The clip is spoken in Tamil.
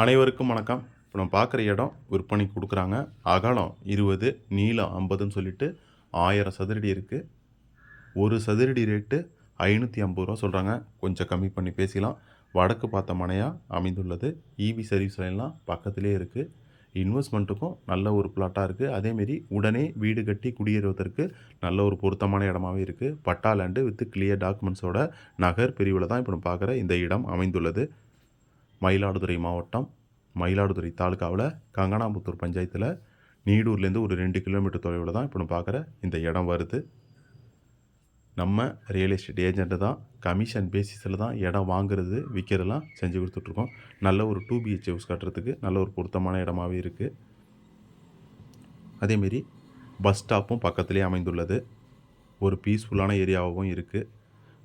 அனைவருக்கும் வணக்கம். இப்போ நம்ம பார்க்குற இடம் விற்பனைக்கு கொடுக்குறாங்க. அகலம் இருபது நீளம் ஐம்பதுன்னு சொல்லிட்டு ஆயிரம் சதுரடி இருக்குது ஒரு சதுரடி ரேட்டு ஐநூற்றி ஐம்பது ரூபா சொல்கிறாங்க கொஞ்சம் கம்மி பண்ணி பேசிக்கலாம் வடக்கு பார்த்த மனையாக அமைந்துள்ளது. இபி சர்வீஸ் லைன்லாம் பக்கத்திலே இருக்குது இன்வெஸ்ட்மெண்ட்டுக்கும் நல்ல ஒரு பிளாட்டாக இருக்குது அதேமாரி உடனே வீடு கட்டி குடியேறுவதற்கு நல்ல ஒரு பொருத்தமான இடமாவே இருக்குது பட்டா லேண்டு வித் கிளியர் டாக்குமெண்ட்ஸோட நகர் பிரிவில் தான் இப்போ நம்ம பார்க்குற இந்த இடம் அமைந்துள்ளது. மயிலாடுதுறை மாவட்டம் மயிலாடுதுறை தாலுக்காவில் கங்கனாபுத்தூர் பஞ்சாயத்தில் நீடூர்லேருந்து ஒரு ரெண்டு கிலோமீட்டர் தொலைவில் தான் இப்போ நம்ம பார்க்குற இந்த இடம் வருது. நம்ம ரியல் எஸ்டேட் ஏஜெண்ட்டு தான் கமிஷன் பேசிஸில் தான் இடம் வாங்குறது விற்கிறதெல்லாம் செஞ்சு கொடுத்துட்ருக்கோம். நல்ல ஒரு டூ பிஹெச் ஹவுஸ் கட்டுறதுக்கு நல்ல ஒரு பொருத்தமான இடமாவே இருக்குது அதேமாரி பஸ் ஸ்டாப்பும் பக்கத்துலேயே அமைந்துள்ளது. ஒரு பீஸ்ஃபுல்லான ஏரியாவும் இருக்குது